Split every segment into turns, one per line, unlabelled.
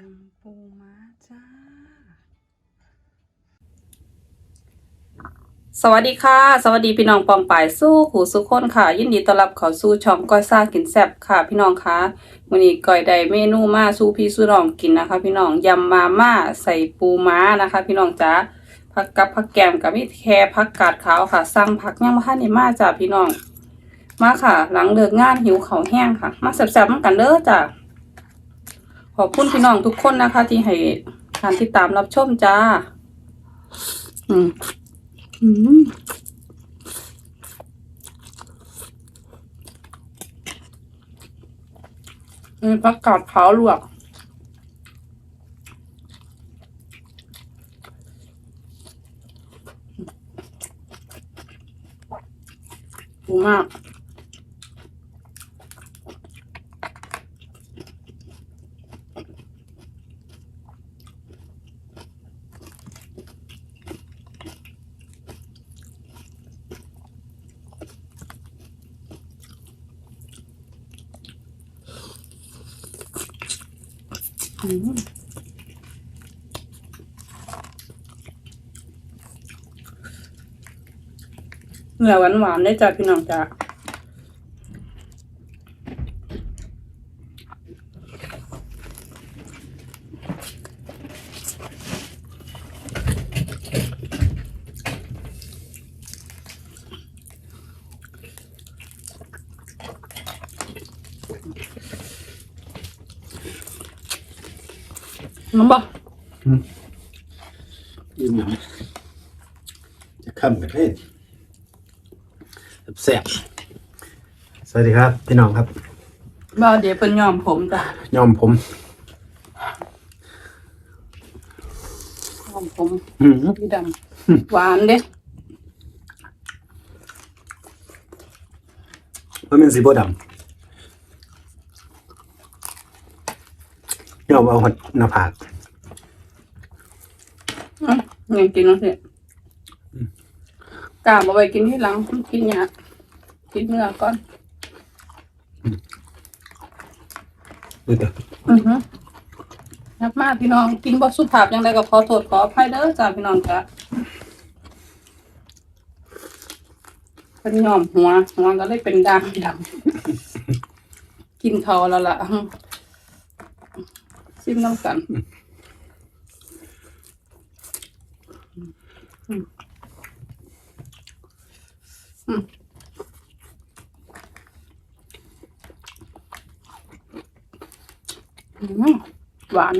ยำปูม้าจ้า สวัสดีค่ะ สวัสดีพี่น้องปองป่ายสู้หูสุขคนค่ะ ยินดีต้อนรับเข้าสู่ช่องก้อยซ่ากินแซ่บค่ะ พี่น้องคะวันนี้ก้อยได้เมนูมาสู้พี่สู้น้องกินนะคะ พี่น้องยำมาม่าใส่ปูม้านะคะ พี่น้องจ้าผักกับผักแกมกับมิแครผักกาดขาวค่ะ สั่งผักยังมาให้ในมาจ้าพี่น้อง มาค่ะ หลังเลิกงานหิวเขาแห้งค่ะ มาแซ่บๆกันเด้อจ้า ขอบคุณพี่น้องทุกคนนะคะ ที่ให้การติดตามรับชมจ้า อืม อืมมีผักกาดขาวลวกปูมาก อืมเนื้อหวานๆได้จ้ะพี่น้องจ้ะ น้ำบ่
ยืมหนังจะค่ำกันเล่นแซ่บๆสวัสดีครับ พี่น้องครับ
บ่เดี๋ยวเป็นยอมผมจ้ะ
ยอมผม
ยอมผม
อืม
พี่ดำหวานเด้
มันเป็นสีโบดำยอมเอาหัดหน้าผาก
อืมยังกินแล้วสิกล้ามาไปกินที่หลังกินยากกินเนื้อก่อน
ดูเถอะ
อือฮึนับมากพี่น้องกินบ่สุภาพยังไงก็ขอโทษขออภัยเด้อจ้าพี่น้องจ้ะเป็นยอมหัวหัวก็เลยเป็นด่างดำกินเขาแล้วล่ะซิมน้ำกันอืมอืมอื มหวาน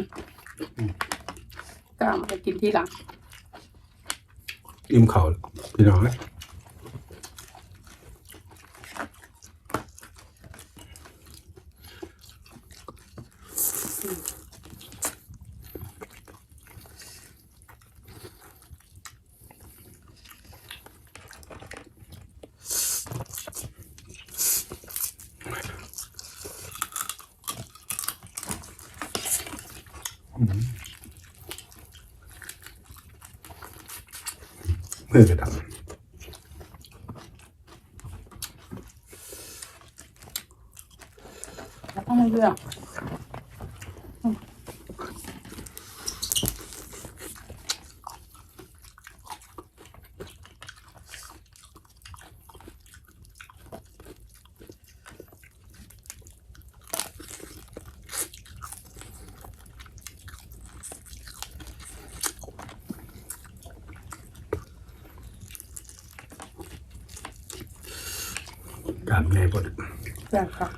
กล้ามไปกินที่หลัง
อิ่มเข่าพี่น้อง นะมือกระด
แล้วต้องเลือกำ
กามไงบด
แซ่บค่ะ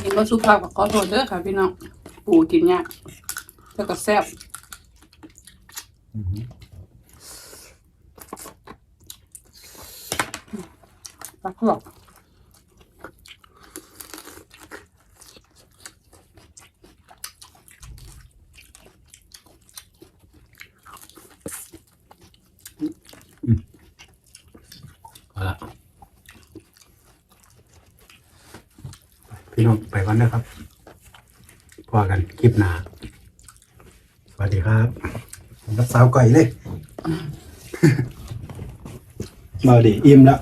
กินก็สุภาพกับขอโทษเด้อค่ะพี่น้องปูกินยากแล้วก็แซ่บปลาหลอก
เอาละพี่ น้องไปวันนะครับพอกันคลิปหน้าสวัสดีครับผมรับสาวก่อยเลย มาดิอิ่มแล้ว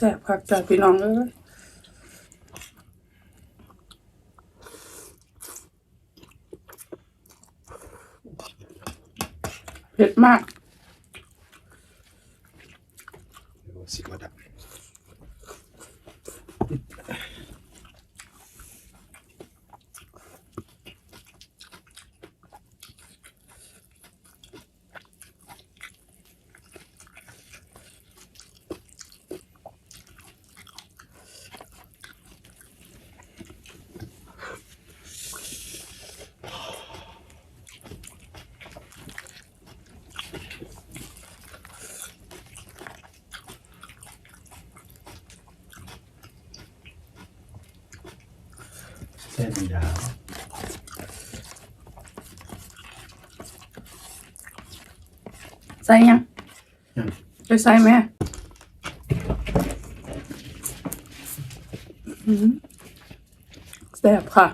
แสบคักจากพี่น้องเอ้ยเผ็ดมาก
เส้นยาว
ใส่ยัง
ยัง
ไปใส่ไหมอืมแซ่บค่ะ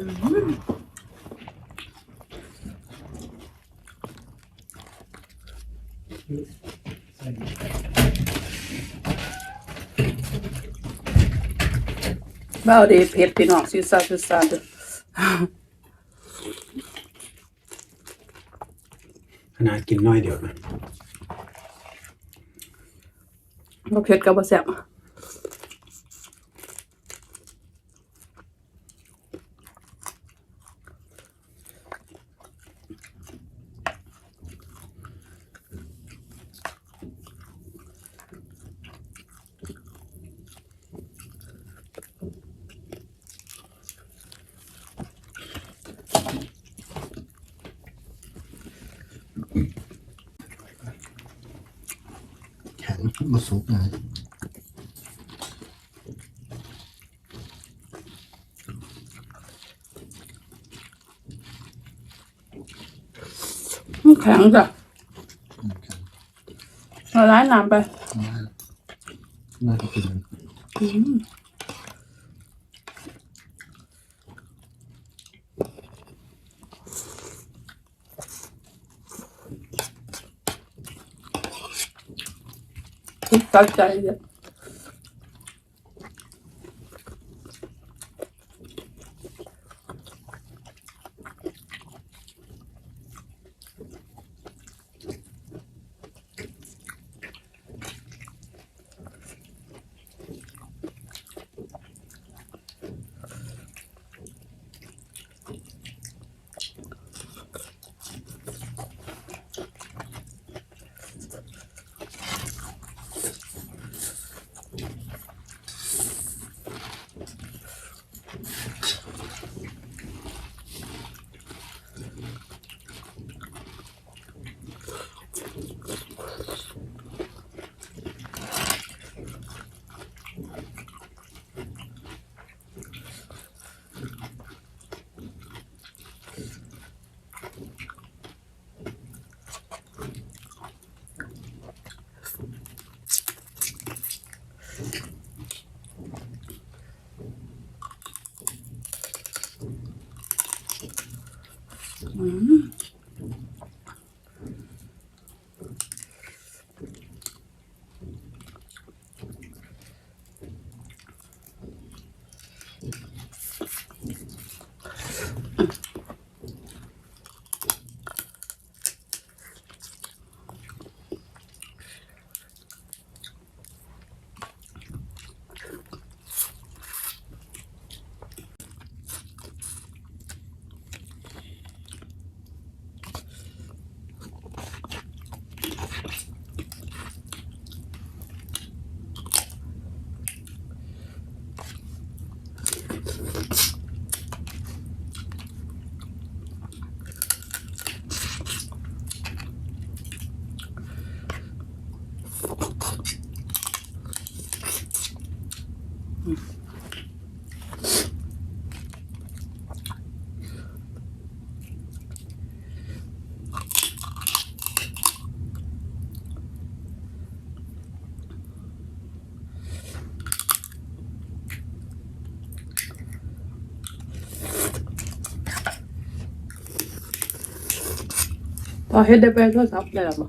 บ้าวเดเผ็ดพี่น้องซิซาซิซาเด้อ
ขนาดกินน้อยเดียวนะ
บ่เผ็ดกับบ่แซ่บ
แข็งมาสุกเลย
มันแข็ง จ้ะ
อืม
พอเฮ็ดได้ไปโทรศัพท์ได้หรือบ่า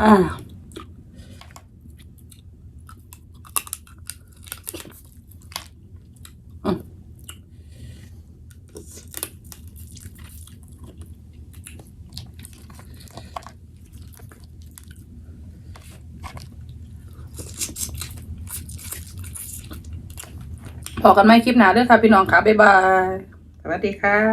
อ่าพอกันไหมคลิปหนาเด้อค่ะพี่น้องค่ะ บ๊ายบาย สวัสดีค่ะ